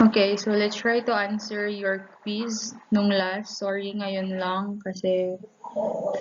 Okay, so let's try to answer your quiz nung last. Sorry, ngayon lang kasi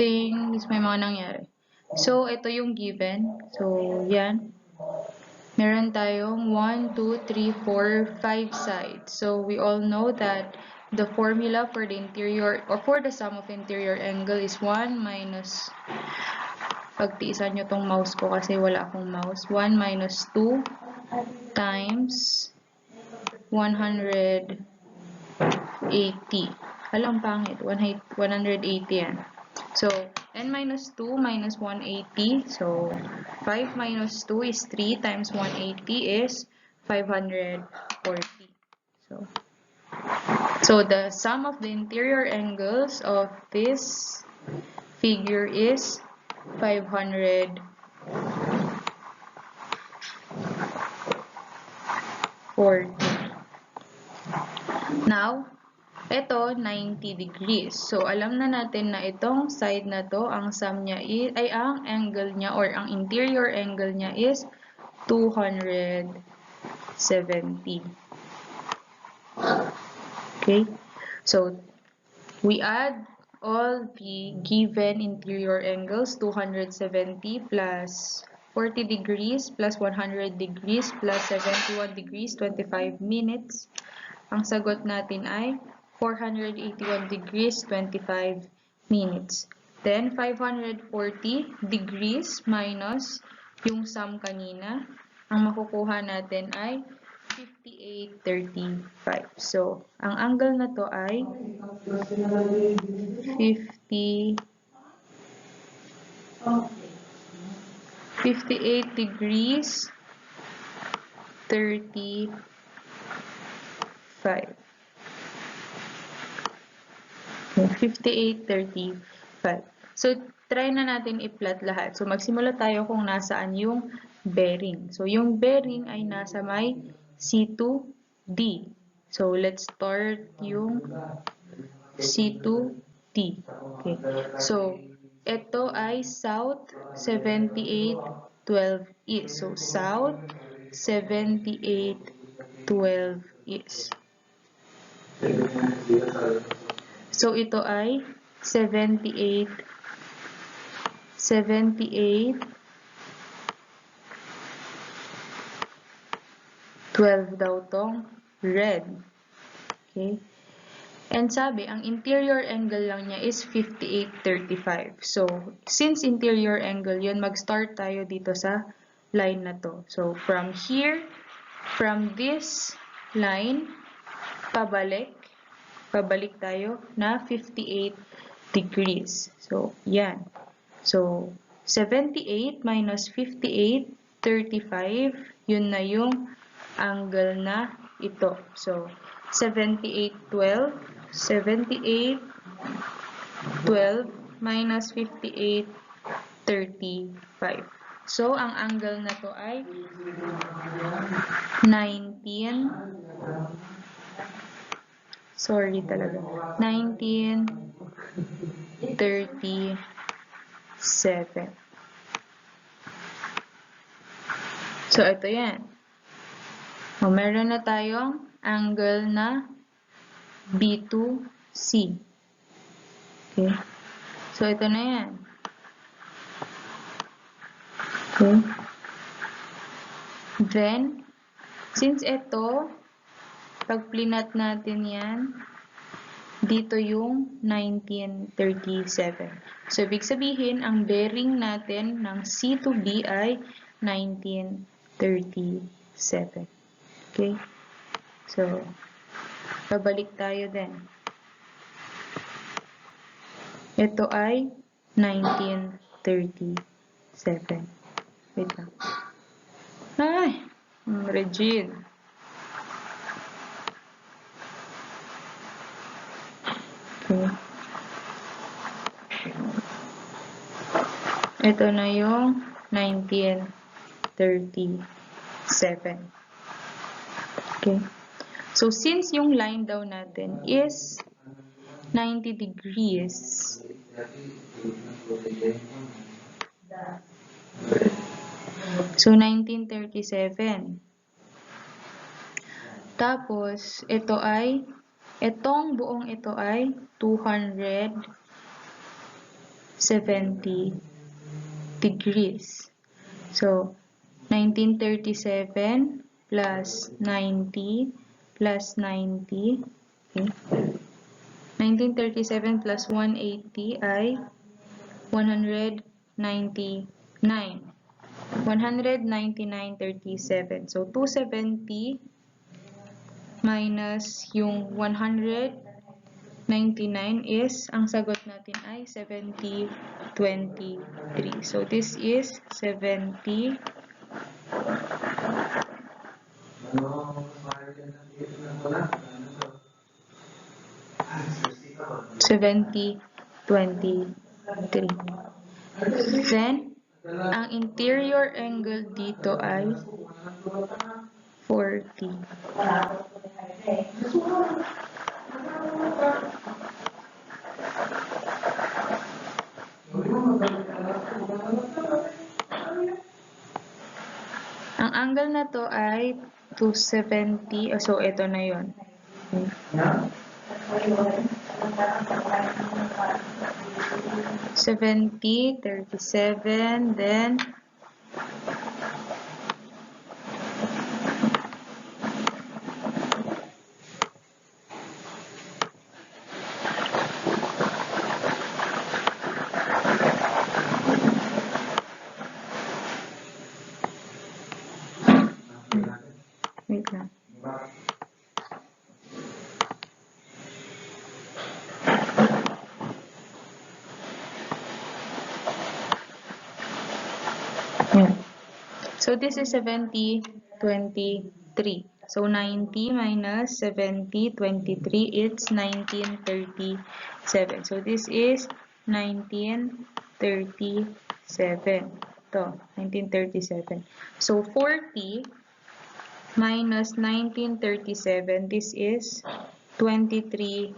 things, may mga nangyari. So, ito yung given. So, yan. Meron tayong 1, 2, 3, 4, 5 sides. So, we all know that the formula for the interior or for the sum of interior angle is 1 minus pagtiisan nyo tong mouse ko kasi wala akong mouse. 1 minus 2 times 180. Alam, pangit. Eh, 180 yan. So, n minus 2 minus 180. So, 5 minus 2 is 3 times 180 is 540. So, so the sum of the interior angles of this figure is 540. Now, ito 90 degrees. So, alam na natin na itong side na to, ang sum niya is, ay ang angle niya or ang interior angle niya is 270. Okay? So, we add all the given interior angles, 270 plus 40 degrees plus 100 degrees plus 71 degrees, 25 minutes. Ang sagot natin ay 481 degrees, 25 minutes. Then, 540 degrees minus yung sum kanina. Ang makukuha natin ay 58.35. So, ang angle na to ay 50 58 degrees 35. Okay, 58.35. So, try na natin i-plot lahat. So, magsimula tayo kung nasaan yung bearing. So, yung bearing ay nasa may C2D. So, let's start yung C2D. Okay. So, ito ay South 7812 East. So, South 7812 East. So, ito ay 78 78 12 daw tong red. Okay? And sabi, ang interior angle lang niya is 58.35. So, since interior angle yun, mag-start tayo dito sa line na to. So, from here, from this line, pabalik, pabalik tayo na 58 degrees. So, yan. So, 78 minus 58, 35, yun na yung angle na ito. So, 78, 12, 78, 12, minus 58, 35. So, ang angle na to ay 19, sorry talaga, 1937. So, ito yan. O, meron na tayong angle na B2C. Okay. So, ito na yan. Okay. Then, since ito, pag plinat natin yan, dito yung 1937. So, ibig sabihin, ang bearing natin ng C to B ay 1937. Okay? So, babalik tayo din. Ito ay 1937. Wait lang. Ay! Regine. Ito na yung 1937. Okay. So, since yung line daw natin is 90 degrees, so 1937, Tapos, ito ay, itong buong ito ay 270 degrees. So, 1937 plus 90 plus 90. Okay. 1937 plus 180 ay 199. 199.37. So, 270 minus yung 199 is, ang sagot natin ay 70.23. So, this is 70 70, 23. Then, ang interior angle dito ay 40. Ang angle na to ay 270. oh, So, ito na yon. Seventy, thirty-seven, then Yan. So, this is 70, 23. So, 90 minus 70, 23, it's 1937. So, this is 1937. Ito, 1937. So, 40 minus 1937, this is 2313.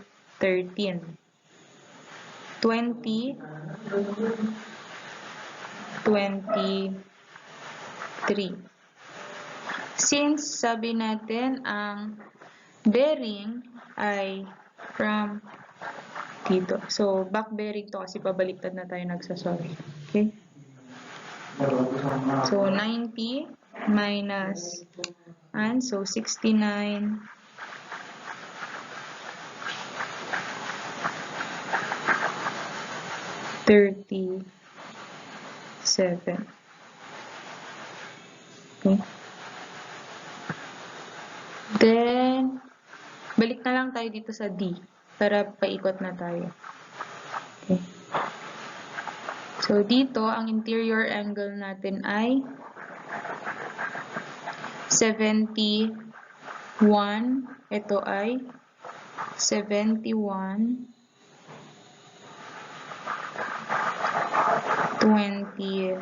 20, 23. Since sabi natin ang bearing ay from dito. So, back bearing to kasi pabaliktad na tayo nagsasorry. Okay? So, 90 minus and so 69 37 okay then balik na lang tayo dito sa D para paikot na tayo okay so dito ang interior angle natin ay 71. Ito ay 71. 25.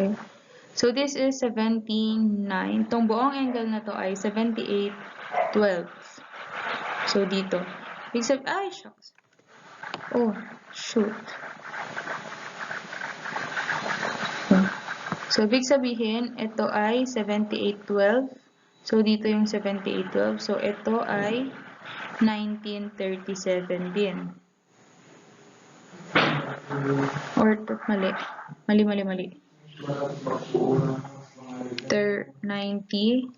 Okay. So, this is 79. Itong buong angle na to ay 78, 12. So, dito. Ibig sabihin, ay, shucks. Oh, shoot. So, ibig sabihin, ito ay 7812. So, dito yung 7812. So, ito ay 1937 din. Or, mali. Mali, mali, mali. Ter 90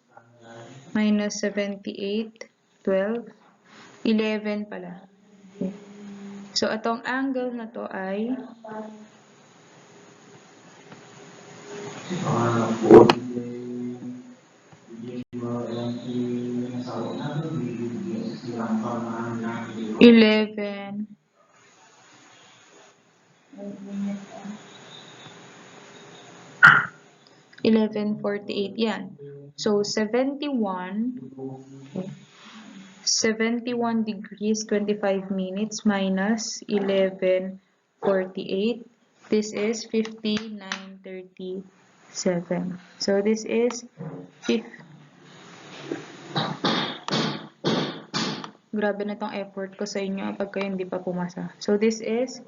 minus 78, 12, 11 pala. So, atong angle na to ay Eleven. Eleven forty-eight. Yan. So seventy-one. Seventy-one degrees twenty-five minutes minus eleven forty-eight. This is fifty-nine thirty-seven. So this is fif. Grabe na tong effort ko sa inyo pag kayo hindi pa pumasa. So, this is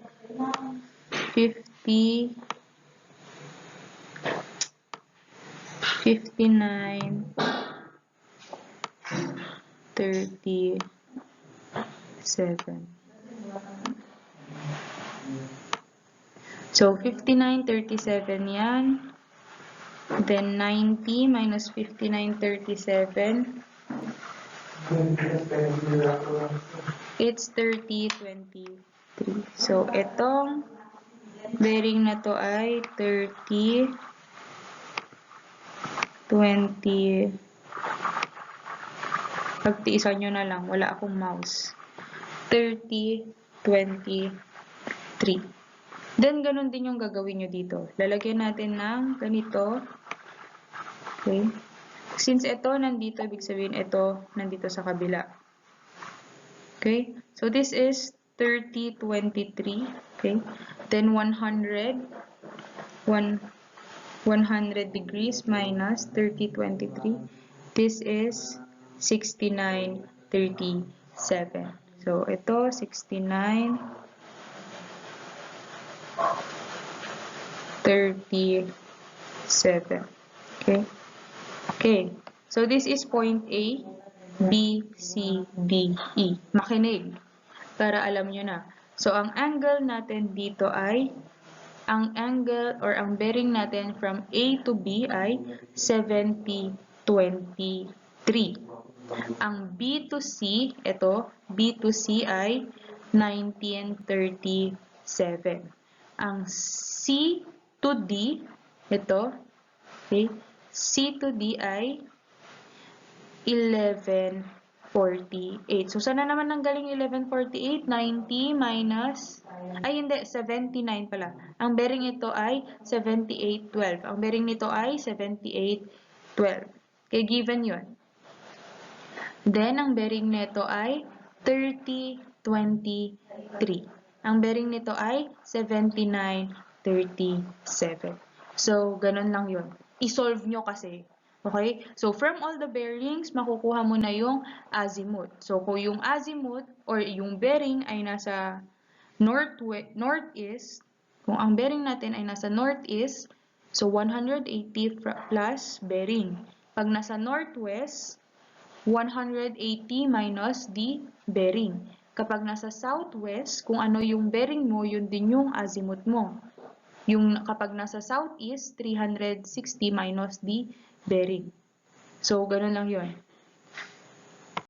50 59, 37. So, 59, 37 yan. Then, 90 minus 59, 37. It's 30, 23. So, itong bearing na to ay 30, 20. Pagtiisan nyo na lang. Wala akong mouse. 30, 23. Then, ganun din yung gagawin nyo dito. Lalagyan natin ng ganito. Okay. Since ito nandito, ibig sabihin ito nandito sa kabila. Okay. So, this is 30, 23. Okay. Then, 100. 1, 100 degrees minus 30, 23. This is 69, 37. So, ito, 69, 37. Okay? Okay. So, this is point A, B, C, D, E. Makinig. Para alam nyo na. So, ang angle natin dito ay, ang angle or ang bearing natin from A to B ay 70, 23. Ang B to C, ito, B to C ay 1937. Ang C to D, ito, okay, C to D ay 1148. So, sana naman ang galing 1148? 90 minus, ay hindi, 79 pala. Ang bearing ito ay 7812. Ang bearing nito ay 7812. Okay, given yun. Then, ang bearing nito ay 3023. Ang bearing nito ay 7937. So, ganun lang yun. I-solve nyo kasi. Okay? So, from all the bearings, makukuha mo na yung azimuth. So, kung yung azimuth or yung bearing ay nasa north northeast, kung ang bearing natin ay nasa northeast, so 180 plus bearing. Pag nasa northwest, 180 minus the bearing. Kapag nasa southwest, kung ano yung bearing mo, yun din yung azimuth mo. Yung kapag nasa southeast, 360 minus the bearing. So, ganun lang yun.